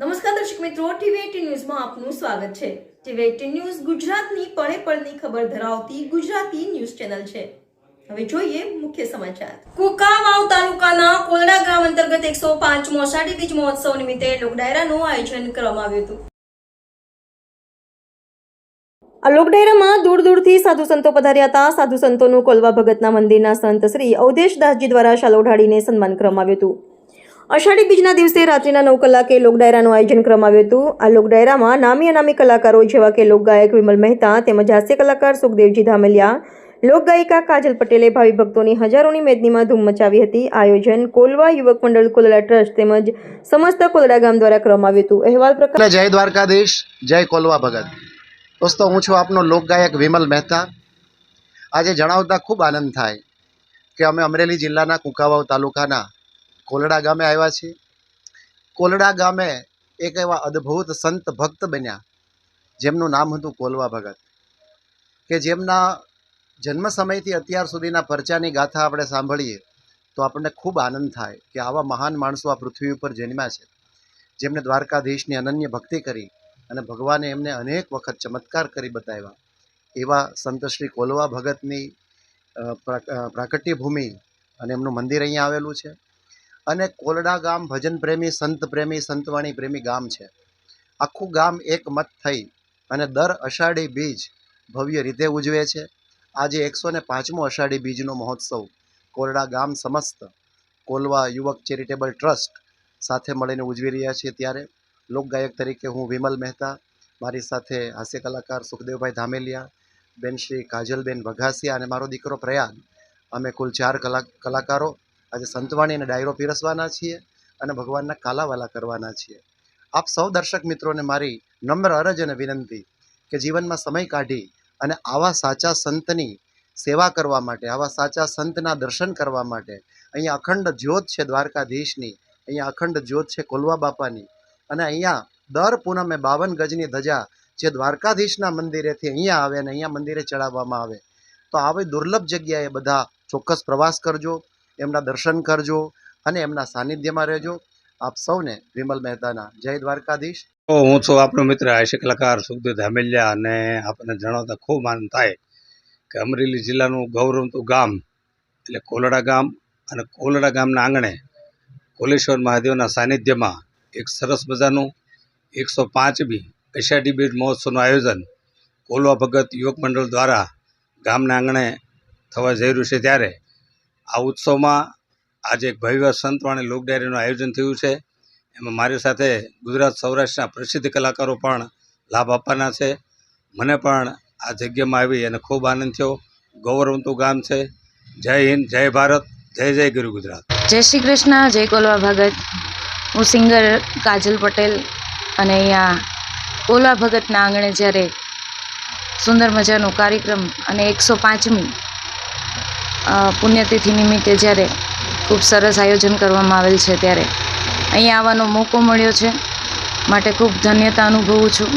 નમસ્કાર દર્શક મિત્રો ટીવી ન્યૂઝમાં આપનું સ્વાગત છે. ટીવી એટીન ન્યૂઝ ગુજરાતની પળે પળની ખબર ધરાવતી ગુજરાતી ન્યૂઝ ચેનલ છે. હવે જોઈએ મુખ્ય સમાચાર. કુકાવાવ તાલુકાના કોલડા ગામ અંતર્ગત એકસો પાંચ મોસાડી બીજ મહોત્સવ નિમિત્તે લોકડાયરાનું આયોજન કરવામાં આવ્યું હતું. આ લોકડાયરામાં દૂર દૂરથી સાધુ સંતો પધાર્યા હતા. સાધુ સંતોનું કોલવા ભગતના મંદિરના સંત શ્રી અવધેશદાસજી દ્વારા શાલો ઢાળીને સન્માન કરવામાં આવ્યું હતું. અષાઢી બીજના દિવસે રાત્રિના નવ કલાકે લોકડાયરાનું આયોજન કરવામાં આવ્યું હતું. આ લોકડાયરામાં નામી અનામી કલાકારો જેવા કે લોકગાયક વિમલ મહેતા તેમજ હાસ્ય કલાકાર સુખદેવજી ધામલિયા લોકગાયિકા કાજલ પટેલે ભાવિ ભક્તોની હજારોની મેદનીમાં ધૂમ મચાવી હતી. આયોજન કોલવા યુવક મંડળ કોલડા ટ્રસ્ટ તેમજ સમસ્ત કોલડા ગામ દ્વારા કરવામાં આવ્યું હતું. અહેવાલ પ્રકાર જય દ્વારકાધીશ, જય કોલવા ભગત. દોસ્તો, હું છું આપનો લોકગાયક વિમલ મહેતા. આજે જણાવતા ખૂબ આનંદ થાય કે અમે અમરેલી જિલ્લાના કુંકાવાવ તાલુકાના કોલડા ગામે આવ્યા છીએ. કોલડા ગામે એક એવા અદ્ભુત સંત ભક્ત બન્યા, જેમનું નામ હતું કોલવા ભગત. કે જેમના જન્મ સમયથી અત્યાર સુધીના પરચાની ગાથા આપણે સાંભળીએ, તો આપણને ખૂબ આનંદ થાય કે આવા મહાન માણસો આ પૃથ્વી ઉપર જન્મ્યા છે. જેમણે દ્વારકાધીશની અનન્ય ભક્તિ કરી અને ભગવાને એમને અનેક વખત ચમત્કાર કરી બતાવ્યા. એવા સંત શ્રી કોલવા ભગતની પ્રાકટ્ય ભૂમિ અને એમનું મંદિર અહીંયા આવેલું છે. અને કોલડા ગામ ભજન પ્રેમી, સંત પ્રેમી, સંતવાણી પ્રેમી ગામ છે. આખું ગામ એક મત થઈ અને દર અષાઢી બીજ ભવ્ય રીતે ઉજવે છે. આજે એકસો ને પાંચમો અષાઢી બીજનો મહોત્સવ કોરડા ગામ સમસ્ત કોલવા યુવક ચેરિટેબલ ટ્રસ્ટ સાથે મળીને ઉજવી રહ્યા છીએ ત્યારે. લોકગાયક તરીકે હું વિમલ મહેતા, મારી સાથે હાસ્ય કલાકાર સુખદેવભાઈ ધામેલિયા, બેન શ્રી કાજલબેન વઘાસિયા અને મારો દીકરો પ્રયાગ. અમે કુલ ચાર કલા, કલાકારો આજે સંતવાણી અને ડાયરો પીરસવાના છીએ અને ભગવાનના કાલાવાલા કરવાના છીએ. આપ સૌ દર્શક મિત્રોને મારી નમ્ર અરજ અને વિનંતી કે જીવનમાં સમય કાઢી અને આવા સાચા સંતની સેવા કરવા માટે, આવા સાચા સંતના દર્શન કરવા માટે અહીંયા અખંડ જ્યોત છે દ્વારકાધીશની, અહીંયા અખંડ જ્યોત છે કોલવા બાપાની અને અહીંયા દર પૂનમે બાવન ગજની ધજા જે દ્વારકાધીશના મંદિરેથી અહીંયા આવે અને અહીંયા મંદિરે ચડાવવામાં આવે. તો આવી દુર્લભ જગ્યાએ બધા ચોક્કસ પ્રવાસ કરજો. એમના દર્શન કરજો અને એમના સાનિધ્યમાં રહેજો. આપ સૌને વિમલ મહેતાના જય દ્વારકાધીશ. તો હું છું આપણો મિત્ર હાસ્ય કલાકાર સુખદેવ ધામેલિયા અને આપણને જણાવતા ખૂબ આનંદ થાય કે અમરેલી જિલ્લાનું ગૌરવતું ગામ એટલે કોલડા ગામ અને કોલડા ગામના આંગણે કોલેશ્વર મહાદેવના સાનિધ્યમાં એક સરસ મજાનું એકસો પાંચમી અષાઢી બીજ મહોત્સવનું આયોજન કોલવા ભગત યુવક મંડળ દ્વારા ગામના આંગણે થવા જઈ રહ્યું છે ત્યારે આ ઉત્સવમાં આજે એક ભવ્ય સંતવાણી લોક ડાયરીનું આયોજન થયું છે. એમાં મારી સાથે ગુજરાત સૌરાષ્ટ્રના પ્રસિદ્ધ કલાકારો પણ લાભ આપવાના છે. મને પણ આ જગ્યામાં આવી અને ખૂબ આનંદ થયો. ગૌરવંતુ ગામ છે. જય હિન્દ, જય ભારત, જય જય ગુરુ ગુજરાત. જય શ્રી કૃષ્ણ, જય કોલવા ભગત. હું સિંગર કાજલ પટેલ અને અહીંયા કોલવા ભગતના આંગણે જ્યારે સુંદર મજાનો કાર્યક્રમ અને એકસો પાંચમી પુણ્યતિથિ નિમિત્તે જ્યારે ખૂબ સરસ આયોજન કરવામાં આવેલ છે ત્યારે અહીં આવવાનો મોકો મળ્યો છે. માટે ખૂબ ધન્યતા અનુભવું છું.